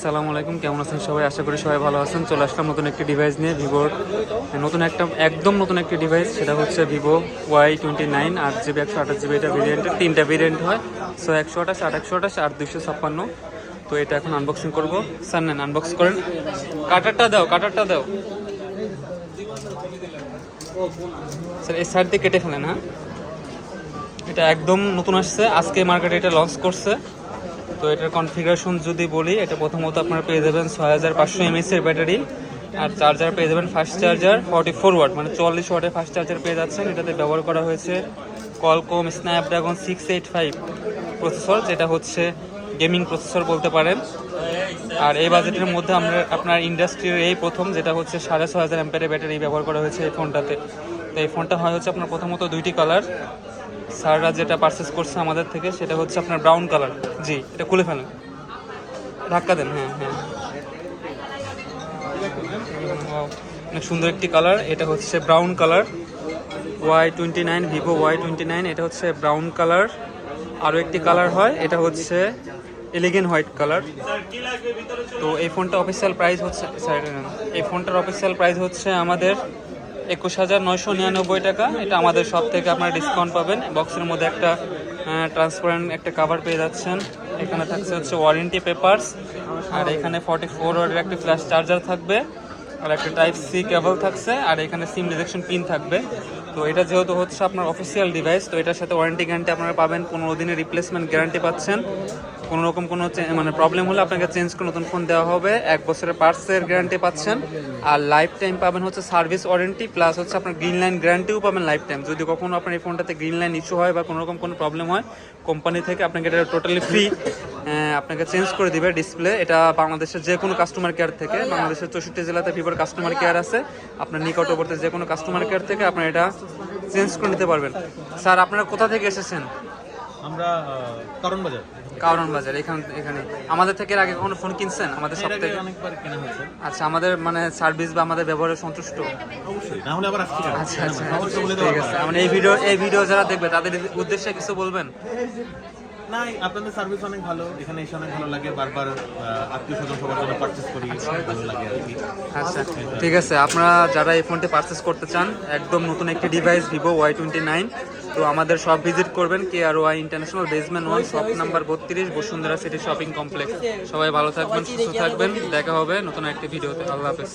আসসালামু আলাইকুম, কেমন আছেন সবাই? আশা করি সবাই ভালো আছেন। চলে আসলাম নতুন একটি ডিভাইস নিয়ে ভিভোর নতুন একটা, একদম নতুন একটি ডিভাইস সেটা হচ্ছে ভিভো ওয়াই টোয়েন্টি নাইন আট জিবি, একশো আঠাশ জিবি, এটা ভেরিয়েন্টের তিনটা ভেরিয়েন্ট হয়। সো একশো আঠাশ, আট একশো আঠাশ আর দুশো ছাপ্পান্ন। তো, এটা এখন আনবক্সিং করব। স্যার, নেন আনবক্স করেন। কাটারটা দাও কাটারটা দাও। স্যার, এই সাইড দিয়ে কেটে ফেলেন হ্যাঁ? এটা একদম নতুন আসছে। আজকে মার্কেটে এটা লঞ্চ করছে। তো এটার কনফিগারেশন যদি বলি, এটা প্রথমত আপনারা পেয়ে যাবেন ছয় হাজার পাঁচশো এমএস এর ব্যাটারি আর চার্জার পেয়ে যাবেন fast charger forty four watt মানে চল্লিশ ওয়াটের ফাস্ট চার্জার পেয়ে যাচ্ছেন। এটাতে ব্যবহার করা হয়েছে Qualcomm Snapdragon six eight five processor যেটা হচ্ছে গেমিং প্রসেসর বলতে পারেন। আর এই বাজেটের মধ্যে আমরা আপনার ইন্ডাস্ট্রির এই প্রথম, যেটা হচ্ছে সাড়ে ছ হাজার অ্যাম্পের ব্যাটারি ব্যবহার করা হয়েছে এই ফোনটাতে। তো এই ফোনটা হয় হচ্ছে আপনার প্রথমত দুইটি কালার। স্যাররা যেটা পারচেস করছে আমাদের থেকে সেটা হচ্ছে আপনার ব্রাউন কালার জি এটা খুলে ফেলেন। ধাক্কা দেন হ্যাঁ হ্যাঁ। অনেক সুন্দর একটি কালার এটা হচ্ছে brown colour Y twenty nine Vivo Y twenty nine এটা হচ্ছে ব্রাউন কালার আরও একটি কালার হয় এটা হচ্ছে এলিগেন হোয়াইট কালার তো এই ফোনটা অফিসিয়াল প্রাইস হচ্ছে sorry, এই ফোনটার অফিসিয়াল প্রাইস হচ্ছে আমাদের একুশ হাজার নয়শো নিরানব্বই টাকা। এটা আমাদের সব থেকে আপনারা ডিসকাউন্ট পাবেন। বক্সের মধ্যে একটা ট্রান্সপারেন্ট একটা কাভার পেয়ে যাচ্ছেন। এখানে থাকছে হচ্ছে ওয়ারেন্টি পেপার্স আর এখানে ফর্টি ফোর ওয়ার্ডের একটা ফ্ল্যাশ চার্জার থাকবে। আর একটা টাইপ সি কেবল থাকছে। আর এখানে সিম রিজেকশন পিন থাকবে। তো এটা যেহেতু হচ্ছে আপনার অফিসিয়াল ডিভাইস তো এটার সাথে ওয়ারেন্টি গ্যারান্টি আপনারা পাবেন, পনেরো দিনের রিপ্লেসমেন্ট গ্যারান্টি পাচ্ছেন। কোনো রকম কোনো মানে প্রবলেম হলে আপনাকে চেঞ্জ করে নতুন ফোন দেওয়া হবে। এক বছরের পার্টসের গ্যারান্টি পাচ্ছেন। আর লাইফ টাইম পাবেন হচ্ছে সার্ভিস ওয়ারেন্টি প্লাস হচ্ছে আপনার গ্রিন লাইন গ্যারান্টিও পাবেন লাইফ টাইম যদি কখনো আপনার এই ফোনটাতে গ্রিন লাইন ইস্যু হয় বা কোনো রকম কোনো প্রবলেম হয় কোম্পানি থেকে আপনাকে এটা টোটালি ফ্রি আপনাকে চেঞ্জ করে দিবে ডিসপ্লে এটা বাংলাদেশের যে কোনো কাস্টমার কেয়ার থেকে। বাংলাদেশের চৌষট্টি জেলাতে ভিভোর কাস্টমার কেয়ার আছে। আপনার নিকটবর্তী যে কোনো কাস্টমার কেয়ার থেকে আপনার এটা চেঞ্জ করে নিতে পারবেন। স্যার আপনারা কোথা থেকে এসেছেন? আমরা কারণ বাজার। কারণ বাজার এখানে এখানে। আমাদের থেকে আগে কখনো ফোন কিনছেন? আমাদের সব থেকে অনেকবার কেনা হয়েছে। আচ্ছা আমাদের মানে সার্ভিস বা আমাদের ব্যবহারে সন্তুষ্ট? অবশ্যই না হলে আবার আসছি আচ্ছা আচ্ছা ঠিক আছে। মানে এই ভিডিও এই ভিডিও যারা দেখবে তাদের উদ্দেশ্যে কিছু বলবেন? না আপনাদের সার্ভিস অনেক ভালো, এখানে এসে অনেক ভালো লাগে, বারবার আত্মীয় স্বজন সবার জন্য পারচেস করি, ভালো লাগে আর কি। আচ্ছা ঠিক আছে, আপনারা যারা এই ফোনটি পারচেস করতে চান, একদম নতুন একটি device Vivo Y twenty nine তো আমাদের সব ভিজিট করবেন K R Y international basement one shop number বত্রিশ, বসুন্ধরা সিটি শপিং কমপ্লেক্স সবাই ভালো থাকবেন, সুস্থ থাকবেন, দেখা হবে নতুন একটি ভিডিওতে আল্লাহ হাফেজ।